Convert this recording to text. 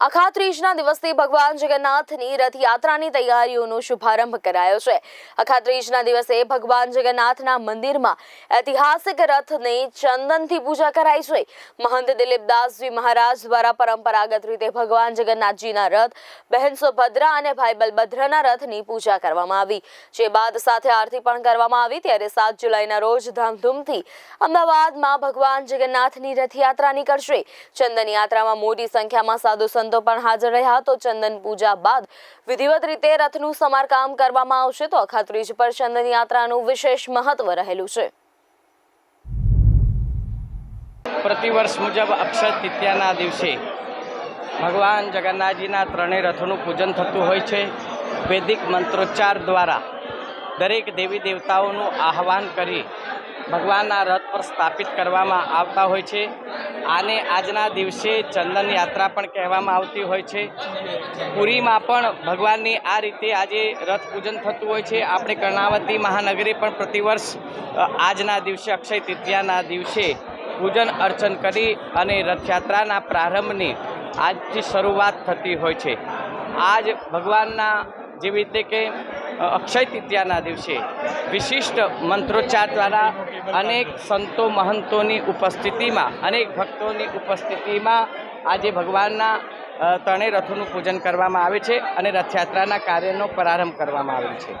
અખા ત્રીજના દિવસે ભગવાન જગન્નાથની રથયાત્રાની તૈયારીઓનો શુભારંભ કરાયો છે. અખા ત્રીજના દિવસે ભગવાન જગન્નાથના મંદિરમાં ઐતિહાસિક રથને ચંદનથી પૂજા કરાઈ છે. મહંત દિલીપદાસજી મહારાજ દ્વારા પરંપરાગત રીતે ભગવાન જગન્નાથજીના રથ, બહેન સુભદ્રા અને ભાઈ બલભદ્રના રથની પૂજા કરવામાં આવી. જે બાદ સાથે આરતી પણ કરવામાં આવી, ત્યારે સાત જુલાઈના રોજ ધામધૂમથી અમદાવાદમાં ભગવાન જગન્નાથની રથયાત્રા નીકળશે. ચંદન યાત્રામાં મોટી સંખ્યામાં સાધુ સંતો પણ હાજર રહ્યા, તો ચંદન પૂજા બાદ વિધિવત રીતે રથનું સમારકામ કરવામાં આવશે, તો અખાત્રીજ પર ચંદન યાત્રાનું વિશેષ મહત્વ રહેલું છે. પ્રતિવર્ષ મુજબ અક્ષર તૃતીયાના દિવસે ભગવાન જગન્નાથજીના ત્રણેય રથોનું પૂજન થતું હોય છે. વૈદિક મંત્રોચ્ચાર દ્વારા દરેક દેવી દેવતાઓનું આહવાન કરી ભગવાનના રથ પર સ્થાપિત કરવામાં આવતા હોય છે. આને આજના દિવસે ચંદન યાત્રા પણ કહેવામાં આવતી હોય છે. પુરીમાં પણ ભગવાનની આ રીતે આજે રથ પૂજન થતું હોય છે. આપણે કર્ણાવતી મહાનગરી પણ પ્રતિવર્ષ આજના દિવસે અક્ષય તૃતીયાના દિવસે પૂજન અર્ચન કરી અને રથયાત્રાના પ્રારંભની આજથી શરૂઆત થતી હોય છે. આજ ભગવાનના જેવી રીતે કે અક્ષય તૃતીયાના દિવસે વિશિષ્ટ મંત્રોચ્ચાર દ્વારા અનેક સંતો મહંતોની ઉપસ્થિતિમાં, અનેક ભક્તોની ઉપસ્થિતિમાં આજે ભગવાનના ત્રણેય રથોનું પૂજન કરવામાં આવે છે અને રથયાત્રાના કાર્યનો પ્રારંભ કરવામાં આવે છે.